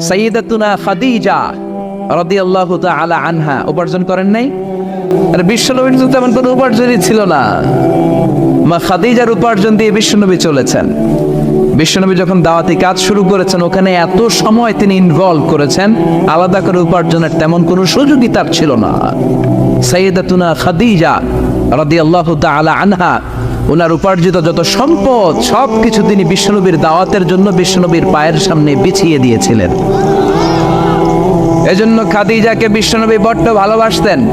সাইয়্যিদাতুনা খাদিজা রাদিয়াল্লাহু তাআলা আনহা। উপার্জন করেন নাই? আর বিশ্বনবীর তো তেমন কোনো উপার্জনই ছিল না। মা খাদিজার উপার্জন দিয়ে বিশ্বনবী চলেছেন। বিশ্বনবী যখন দাওয়াতি কাজ শুরু করেছেন, ওখানে এত সময় তিনি ইনভলভ করেছেন, আলাদা করে উপার্জনের তেমন কোনো সুযোগই তার ছিল না। সাইয়্যিদাতুনা খাদিজা রাদিয়াল্লাহু তাআলা আনহা ওনার উপার্জিত যত সম্পদ সব কিছু তিনি বিশ্বনবীর দাওয়াতের জন্য বিশ্বনবীর পায়ের সামনে বিছিয়ে দিয়েছিলেন। এজন্য খাদিজাকে বিশ্বনবী বড্ড ভালোবাসতেন।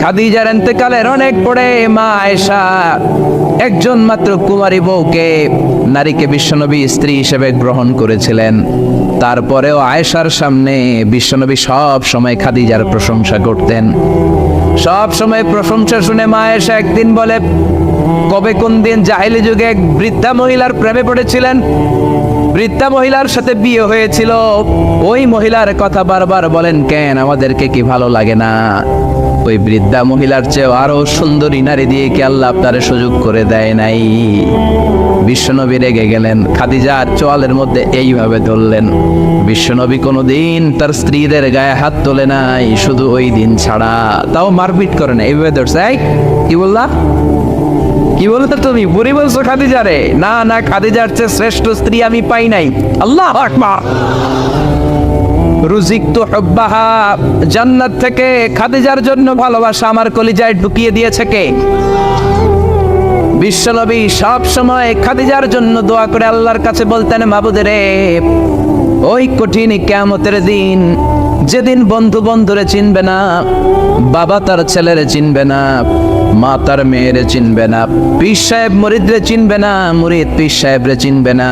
খাদিজার এতেকালের অনেক পরে মা আয়েশা, একজন মাত্র কুমারী বউকে নারীকে বিশ্বনবী স্ত্রী হিসেবে গ্রহণ করেছিলেন। তারপরেও আয়েশার সামনে বিশ্বনবী সব সময় খাদিজার প্রশংসা করতেন। সব সময় প্রশংসা শুনে মা আয়েশা একদিন বলে, কবে কোন দিন জাহিলি যুগে এক বৃদ্ধা মহিলার প্রেমে পড়েছিলেন? বৃদ্ধা মহিলার সাথে বিয়ে হয়েছিল। ওই মহিলার কথা বারবার বলেন, কেন? আমাদেরকে কি ভালো লাগে না? ওই বৃদ্ধা মহিলার চেয়েও আরও সুন্দরী নারী দিয়ে কি আল্লাহ আপনারে সুযোগ করে দেয় নাই? বিশ্বনবী রেগে গেলেন। খাদিজার চোয়ালের মধ্যে এইভাবে ধরলেন। বিশ্বনবী কোনোদিন তার স্ত্রীদের গায়ে হাত তোলে নাই, শুধু ওই দিন ছাড়া। তাও মারপিট করে না এইভাবে ধরছে। কি বললা? কি বলতো তুমি? বুড়ি বলছো খাদিজারে না না, খাদিজার চেয়ে শ্রেষ্ঠ স্ত্রী আমি পাই নাই। আল্লাহ আকবার। রুজিক তো হব্বাহা, জান্নাত থেকে খাদিজার জন্য ভালোবাসা আমার কলিজায় ঢুকিয়ে দিয়েছে কে? বিশ্বনবী সব সময় খাদিজার জন্য দোয়া করে আল্লাহর কাছে বলতেন মাবুদের ওই কঠিন কেমতের দিন যেদিন বন্ধু বন্ধুরে চিনবে না, বাবা তার ছেলেরে চিনবে না। মা তার মেয়েরে চিনবে না, পীর সাহেব মরিদরে চিনবে না, মুরিদ পীর সাহেবরে চিনবে না।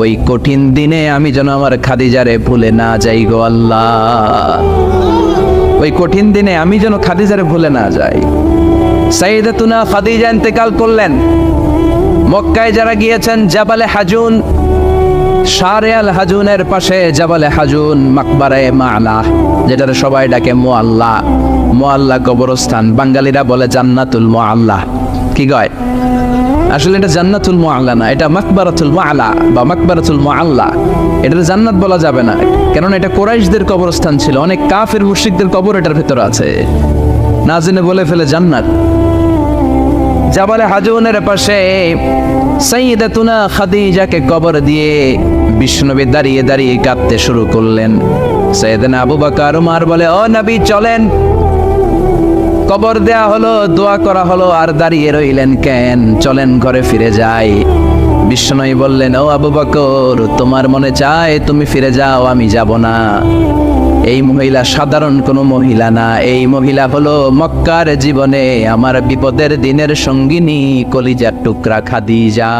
ওই কঠিন দিনে আমি যেন আমার খাদিজারে ভুলে না যাই গো আল্লাহ। ওই কঠিন দিনে আমি যেন খাদিজারে ভুলে না যাই। সাইদাতুনা খাদিজা ইন্তেকাল করলেন। মক্কায় যারা গিয়েছেন, জাবালে হাজুন, সারে আল হাজুনের পাশে জাবালে হাজুন মাকবারে মালা, যেটার সবাই ডাকে মোয়াল্লা মোয়াল্লা কবরস্থান। বাঙালিরা বলে জান্নাতুল মোয়াল্লা। কি কয়? আসলে এটা জান্নাতুল মোয়াল্লা না, এটা মাকবারাতুল মোয়ালা বা মাকবারাতুল মোয়াল্লা। এটা জান্নাত বলা যাবে না, কেননা এটা কোরাইশদের কবরস্থান ছিল, অনেক কাফের মুশরিকদের কবর এটার ভেতর আছে। না জেনে বলে ফেলে জান্নাত। জাবালে হাজুনের পাশে, সাইয়্যিদাতুনা খাদিজাকে কবর দিয়ে বিষ্ণুনবী দাঁড়িয়ে দাঁড়িয়ে কাঁদতে শুরু করলেন। সাইয়েদনা আবু বকর, উমর বলে, ও নবী, চলেন। কবর দেয়া হলো, দোয়া করা হলো, আর দাঁড়িয়ে রইলেন কেন? চলেন ঘরে ফিরে যাই। বিষ্ণুই বললেন, ও আবু বকর, তোমার মনে চায় তুমি ফিরে যাও, আমি যাব না। এই মহিলা সাধারণ কোনো মহিলা না। এই মহিলা হলো মক্কার জীবনে আমার বিপদের দিনের সঙ্গিনী কলিজার টুকরা খাদিজা।